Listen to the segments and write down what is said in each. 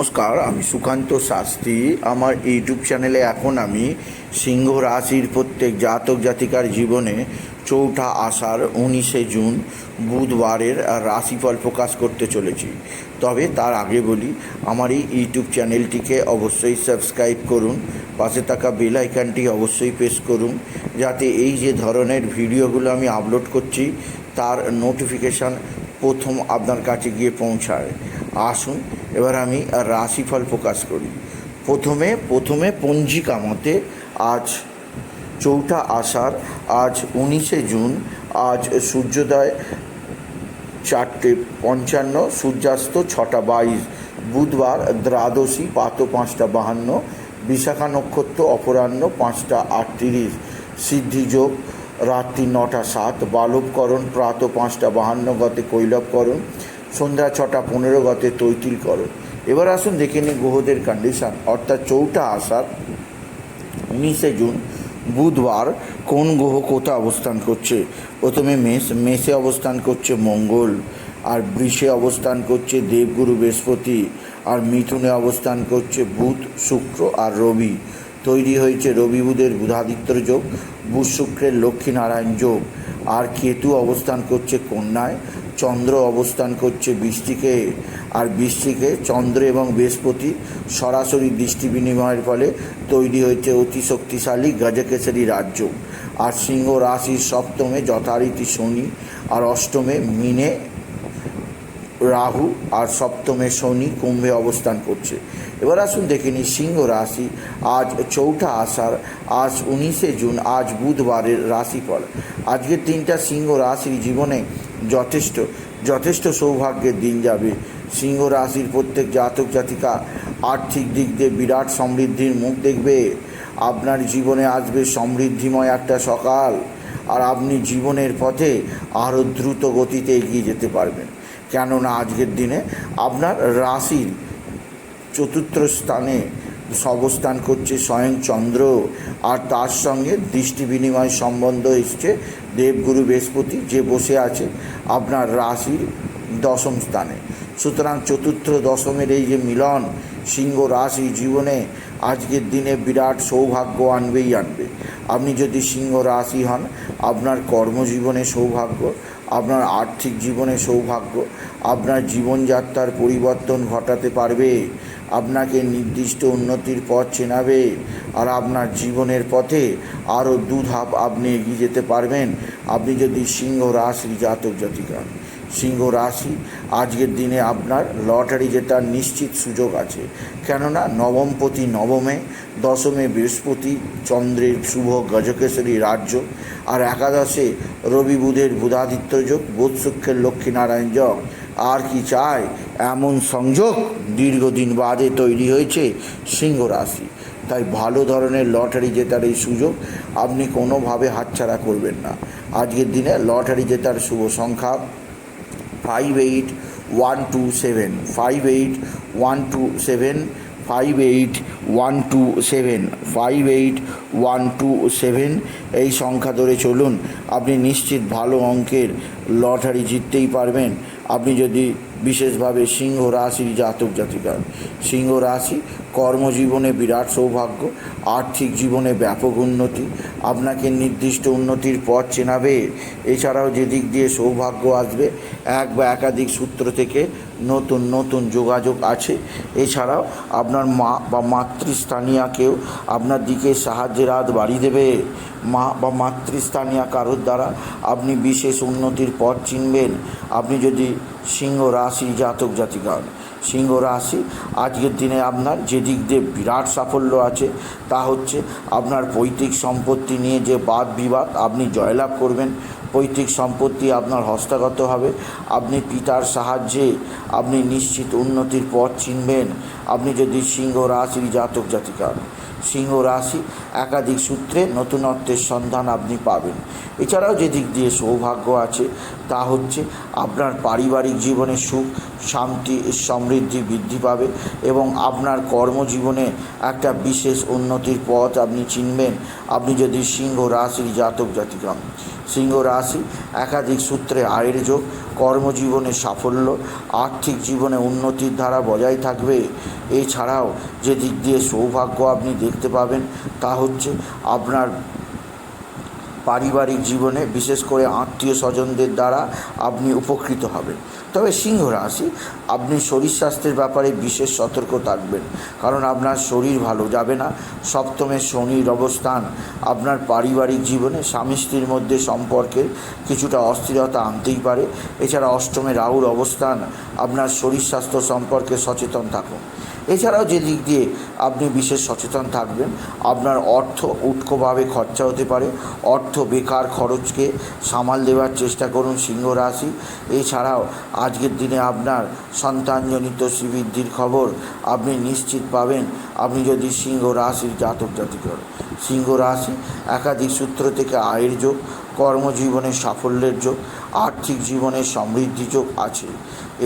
নমস্কার, আমি সুকান্ত শাস্ত্রী। আমার ইউটিউব চ্যানেলে এখন আমি সিংহ রাশির প্রত্যেক জাতক জাতিকার জীবনে চৌঠা আষাঢ়, উনিশে জুন, বুধবারের রাশিফল প্রকাশ করতে চলেছি। তবে তার আগে বলি, আমার এই ইউটিউব চ্যানেলটিকে অবশ্যই সাবস্ক্রাইব করুন, পাশে থাকা বেল আইকনটি অবশ্যই প্রেস করুন, যাতে এই যে ধরনের ভিডিওগুলো আমি আপলোড করছি, তার নোটিফিকেশান প্রথম আপনার কাছে গিয়ে পৌঁছায়। আসুন এবার আমি রাশিফল প্রকাশ করি। প্রথমে প্রথমে পঞ্জিকা মতে আজ চৌঠা আষাঢ়, আজ উনিশে জুন, আজ সূর্যোদয় চারটে পঞ্চান্ন, সূর্যাস্ত ছটা বাইশ, বুধবার দ্বাদশী পাত পাঁচটা বাহান্ন, বিশাখা নক্ষত্র অপরাহ্ন পাঁচটা আটত্রিশ সিদ্ধিযোগ রাত্রি নটা সাত, বালবকরণ প্রাত পাঁচটা বাহান্ন, গতে কৈলবকরণ সন্ধ্যা ছটা পনেরো গতে তৈতিল করো। এবার আসুন দেখে নিই গ্রহদের কন্ডিশান অর্থাৎ চৌঠা আষাঢ়, উনিশে জুন, বুধবার কোন গ্রহ কোথা অবস্থান করছে? প্রথমে মেষ, মেষে অবস্থান করছে মঙ্গল, আর বৃষে অবস্থান করছে দেবগুরু বৃহস্পতি, আর মিথুনে অবস্থান করছে বুধ, শুক্র, আর রবি। তৈরি হয়েছে রবি বুধের বুধাদিত্য যোগ, বুধ শুক্রের লক্ষ্মীনারায়ণ যোগ, আর কেতু অবস্থান করছে কন্যায় চন্দ্র অবস্থান করছে বৃষ্টিকে, আর বৃষ্টিকে চন্দ্র এবং বৃহস্পতি সরাসরি দৃষ্টি বিনিময়ের ফলে তৈরি হয়েছে অতি শক্তিশালী গজকেশরী রাজ্য। আর সিংহ রাশির সপ্তমে যথারীতি শনি, আর অষ্টমে মিনে রাহু, আর সপ্তমে শনি কুম্ভে অবস্থান করছে। এবার আসুন দেখে নিই সিংহ রাশি। আজ চৌঠা আষাঢ়, আজ উনিশে জুন, আজ বুধবারের রাশিফল। আজকের দিনটা সিংহ রাশির জীবনে যথেষ্ট যথেষ্ট সৌভাগ্যের দিন যাবে। সিংহ রাশির প্রত্যেক জাতক জাতিকা আর্থিক দিক দিয়ে বিরাট সমৃদ্ধির মুখ দেখবে। আপনার জীবনে আসবে সমৃদ্ধিময় একটা সকাল আর আপনি জীবনের পথে আরও দ্রুত গতিতে এগিয়ে যেতে পারবেন। কেননা আজকের দিনে আপনার রাশির চতুর্থ স্থানে অবস্থান করছে স্বয়ং চন্দ্র আর তার সঙ্গে দৃষ্টি বিনিময় সম্বন্ধ এসছে দেবগুরু বৃহস্পতি যে বসে আছে আপনার রাশির দশম স্থানে। সুতরাং চতুর্থ দশমের এই যে মিলন সিংহ রাশি জীবনে আজকের দিনে বিরাট সৌভাগ্য আনবেই আনবে। আপনি যদি সিংহ রাশি হন, আপনার কর্মজীবনে সৌভাগ্য, আপনার আর্থিক জীবনে সৌভাগ্য, আপনার জীবনযাত্রার পরিবর্তন ঘটাতে পারবে। আপনাকে নির্দিষ্ট উন্নতির পথ চেনাবে আর আপনার জীবনের পথে আরও দু ধাপ আপনি এগিয়ে যেতে পারবেন। আপনি যদি সিংহ রাশি জাতক জাতিকা, সিংহ রাশি, আজকের দিনে আপনার লটারি জেতার নিশ্চিত সুযোগ আছে। কেননা নবমপতি নবমে, দশমে বৃহস্পতি চন্দ্রের শুভ গজকেশরী রাজ্য আর একাদশে রবি বুধের বুধাদিত্য যোগ, বোধ লক্ষ্মীনারায়ণ যোগ। আর কি চায় এমন সংযোগ দীর্ঘদিন বাদে তৈরি হয়েছে সিংহ রাশি। তাই ভালো ধরনের লটারি জেতার এই সুযোগ আপনি কোনোভাবে হাতছাড়া করবেন না। আজকের দিনে লটারি জেতার শুভ সংখ্যা five eight one two seven five eight one two seven five eight one two seven five eight one two seven এই সংখ্যা ধরে চলুন, আপনি নিশ্চিত ভালো অঙ্কের লটারি জিততেই পারবেন। আপনি যদি বিশেষভাবে সিংহ রাশির জাতক জাতিকার। সিংহ রাশি কর্মজীবনে বিরাট সৌভাগ্য, আর্থিক জীবনে ব্যাপক উন্নতি, আপনাকে নির্দিষ্ট উন্নতির পথ চেনাবে। এছাড়াও যেদিক দিয়ে সৌভাগ্য আসবে, এক বা একাধিক সূত্র থেকে নতুন নতুন যোগাযোগ আছে। এছাড়াও আপনার মা বা মাতৃস্থানীয় কেউ আপনার দিকে সাহায্যের হাত বাড়িয়ে দেবে। মা বা মাতৃস্থানীয় কারোর দ্বারা আপনি বিশেষ উন্নতির পথ চিনবেন। আপনি যদি সিংহ রাশি জাতক জাতিকা সিংহ রাশি। আজকের দিনে আপনার যে দিক দিয়ে বিরাট সাফল্য আছে, তা হচ্ছে আপনার পৈতৃক সম্পত্তি নিয়ে যে বাদ বিবাদ আপনি জয়লাভ করবেন, পৈতৃক সম্পত্তি আপনার হস্তগত হবে। আপনি পিতার সাহায্যে আপনি নিশ্চিত উন্নতির পথ চিনবেন। আপনি যদি সিংহ রাশির জাতক জাতিকা হন। সিংহ রাশি একাধিক সূত্রে নতুনত্বের সন্ধান আপনি পাবেন। এছাড়াও যে দিক দিয়ে সৌভাগ্য আছে, তা হচ্ছে আপনার পারিবারিক জীবনে সুখ শান্তি, সমৃদ্ধি বৃদ্ধি পাবে এবং আপনার কর্মজীবনে একটা বিশেষ উন্নতির পথ আপনি চিনবেন আপনি যদি সিংহ রাশির জাতক জাতিকা। সিংহ রাশি একাধিক সূত্রে আয়ের যোগ, কর্মজীবনে সাফল্য, আর্থিক জীবনে উন্নতির ধারা বজায় থাকবে এছাড়াও যে দিক দিয়ে সৌভাগ্য আপনি দেখতে পাবেন তা হচ্ছে আপনার পারিবারিক জীবনে বিশেষ করে আত্মীয় স্বজনদের দ্বারা আপনি উপকৃত হবেন। তবে সিংহ রাশি আপনি শরীর স্বাস্থ্যের ব্যাপারে বিশেষ সতর্ক থাকবেন। কারণ আপনার শরীর ভালো যাবে না। সপ্তমে শনির অবস্থান। আপনার পারিবারিক জীবনে স্বামী স্ত্রীর মধ্যে সম্পর্কে কিছুটা অস্থিরতা আনতেই পারে। এছাড়া অষ্টমে রাহুর অবস্থান। আপনার শরীর স্বাস্থ্য সম্পর্কে সচেতন থাকুন। এছাড়াও যে দিক দিয়ে আপনি বিশেষ সচেতন থাকবেন, আপনার অর্থ উৎকোভাবে খরচা হতে পারে। অর্থ বেকার খরচকে সামাল দেওয়ার চেষ্টা করুন সিংহ রাশি। এছাড়াও আজকের দিনে আপনার সন্তানজনিত শ্রীবৃদ্ধির খবর আপনি নিশ্চিত পাবেন। আপনি যদি সিংহ রাশির জাতক জাতিকর, সিংহ রাশি একাধিক সূত্র থেকে আয়ের যোগ, কর্মজীবনে সাফল্যের যোগ, আর্থিক জীবনে সমৃদ্ধি যোগ আছে।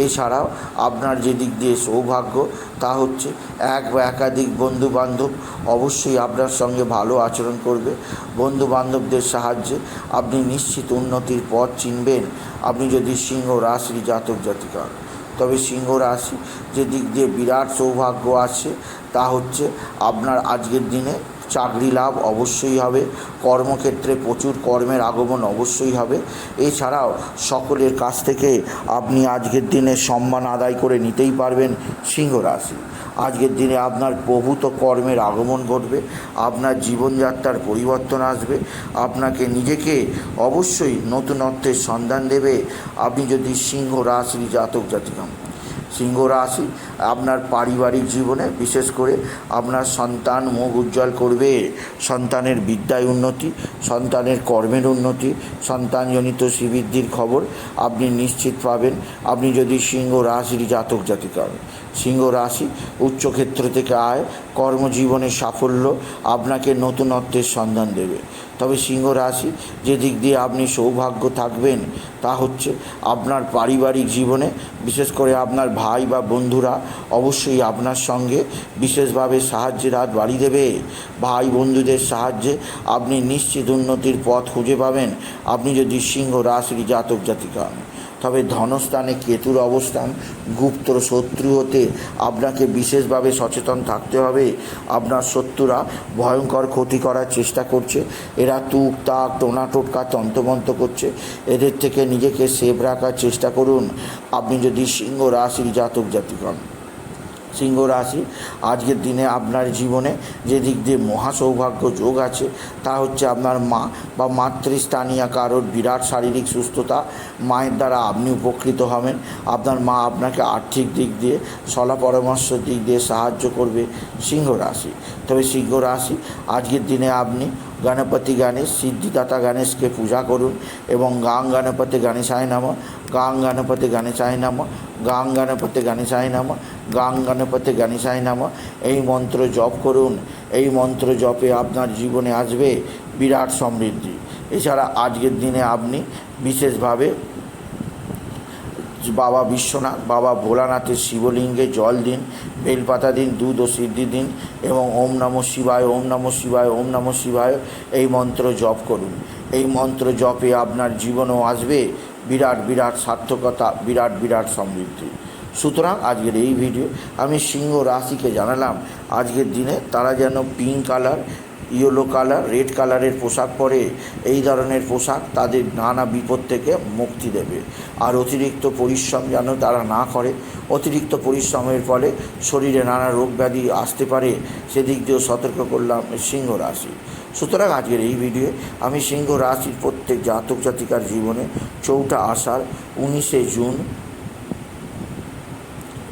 এছাড়াও আপনার যে দিক দিয়ে সৌভাগ্য, তা হচ্ছে এক বা একাধিক বন্ধু বান্ধব অবশ্যই আপনার সঙ্গে ভালো আচরণ করবে। বন্ধু বান্ধবদের সাহায্যে আপনি নিশ্চিত উন্নতির পথ চিনবেন। আপনি যদি সিংহ রাশির জাতক জাতিকা হন। তবে সিংহ রাশি যে দিক দিয়ে বিরাট সৌভাগ্য আছে, তা হচ্ছে আপনার আজকের দিনে চাকরি লাভ অবশ্যই হবে, কর্মক্ষেত্রে প্রচুর কর্মের আগমন অবশ্যই হবে। এছাড়াও সকলের কাছ থেকে আপনি আজকের দিনে সম্মান আদায় করে নিতেই পারবেন সিংহ রাশি। আজকের দিনে আপনার প্রভূত কর্মের আগমন ঘটবে, আপনার জীবনযাত্রার পরিবর্তন আসবে, আপনাকে নিজেকে অবশ্যই নতুনত্বের সন্ধান দেবে আপনি যদি সিংহ রাশির জাতক জাতিকাম সিংহ রাশি আপনার পারিবারিক জীবনে বিশেষ করে আপনার সন্তান মুখ উজ্জ্বল করবে, সন্তানের বিদ্যায় উন্নতি, সন্তানের কর্মের উন্নতি, সন্তানজনিত শ্রীবৃদ্ধির খবর আপনি নিশ্চিত পাবেন আপনি যদি সিংহ রাশির জাতক জাতিকা। সিংহ রাশি উচ্চক্ষেত্র থেকে আয়, কর্মজীবনে সাফল্য, আপনাকে নতুনত্বের সন্ধান দেবে। তবে সিংহ রাশি যে দিক দিয়ে আপনি সৌভাগ্য থাকবেন, তা হচ্ছে আপনার পারিবারিক জীবনে, বিশেষ করে আপনার ভাই বা বন্ধুরা অবশ্যই আপনার সঙ্গে বিশেষভাবে সাহায্যের হাত বাড়িয়ে দেবে। ভাই বন্ধুদের সাহায্যে আপনি নিশ্চিত উন্নতির পথ খুঁজে পাবেন। আপনি যদি সিংহ রাশির জাতক জাতিকা তবে ধনস্থানে কেতুর অবস্থান গুপ্ত শত্রু হতে আপনাকে বিশেষভাবে সচেতন থাকতে হবে। আপনার শত্রুরা ভয়ঙ্কর ক্ষতি করার চেষ্টা করছে। এরা তুক, তাক, টোনা, টোটকা তন্তমন্ত করছে। এদের থেকে নিজেকে সেভ রাখার চেষ্টা করুন। আপনি যদি সিংহ রাশির জাতক জাতিক সিংহ রাশি। আজকের দিনে আপনার জীবনে যে দিক দিয়ে মহা সৌভাগ্য যোগ আছে, তা হচ্ছে আপনার মা বা মাতৃস্থানীয় কারোর বিরাট শারীরিক সুস্থতা, মায়ের দ্বারা আপনি উপকৃত হবেন। আপনার মা আপনাকে আর্থিক দিক দিয়ে, সলা পরামর্শ দিক দিয়ে সাহায্য করবে সিংহ রাশি। তবে সিংহ রাশি, আজকের দিনে আপনি গণপতি গণেশ, সিদ্ধিদাতা গণেশকে পূজা করুন এবং গাং গণপতি গণেশায় নাম, গাং গণপতি গণেশায় নাম গাং গণপতি গণেশায় নাম গাং গণপতি গণেশায় নাম। এই মন্ত্র জপ করুন। এই মন্ত্র জপে আপনার জীবনে আসবে বিরাট সমৃদ্ধি। এছাড়া আজকের দিনে আপনি বিশেষভাবে বাবা বিশ্বনাথ, বাবা ভোলানাথের শিবলিঙ্গে জল দিন, বেলপাতা দিন, দুধ ও সিদ্ধি দিন এবং ওম নমঃ শিবায়, ওম নমঃ শিবায়, ওম নমঃ শিবায় এই মন্ত্র জপ করুন। এই মন্ত্র জপে আপনার জীবনও আসবে বিরাট বিরাট সার্থকতা, বিরাট বিরাট সমৃদ্ধি। সুতরাং আজকের এই ভিডিও আমি সিংহ রাশিকে জানালাম, আজকের দিনে তারা যেন pink colour yellow colour red কালারের পোশাক পরে, এই ধরনের পোশাক তাদের নানা বিপদ থেকে মুক্তি দেবে। আর অতিরিক্ত পরিশ্রম যেন তারা না করে, অতিরিক্ত পরিশ্রমের ফলে শরীরে নানা রোগ ব্যাধি আসতে পারে, সেদিক দিয়েও সতর্ক করলাম সিংহ রাশি। সুতরাং আজকের এই ভিডিও আমি সিংহ রাশির প্রত্যেক জাতক জাতিকার জীবনে চৌঠা আষাঢ় উনিশে জুন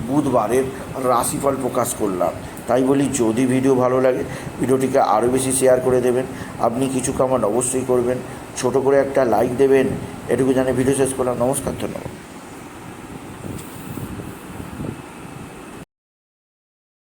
বুধবারের রাশিফল প্রকাশ করলাম। তাই বলি, যদি ভিডিও ভালো লাগে ভিডিওটিকে আরও বেশি শেয়ার করে দেবেন। আপনি কিছু কামান অবশ্যই করবেন। ছোট করে একটা লাইক দেবেন। এটুকু জানে ভিডিও শেষ করলাম। নমস্কার, ধন্যবাদ।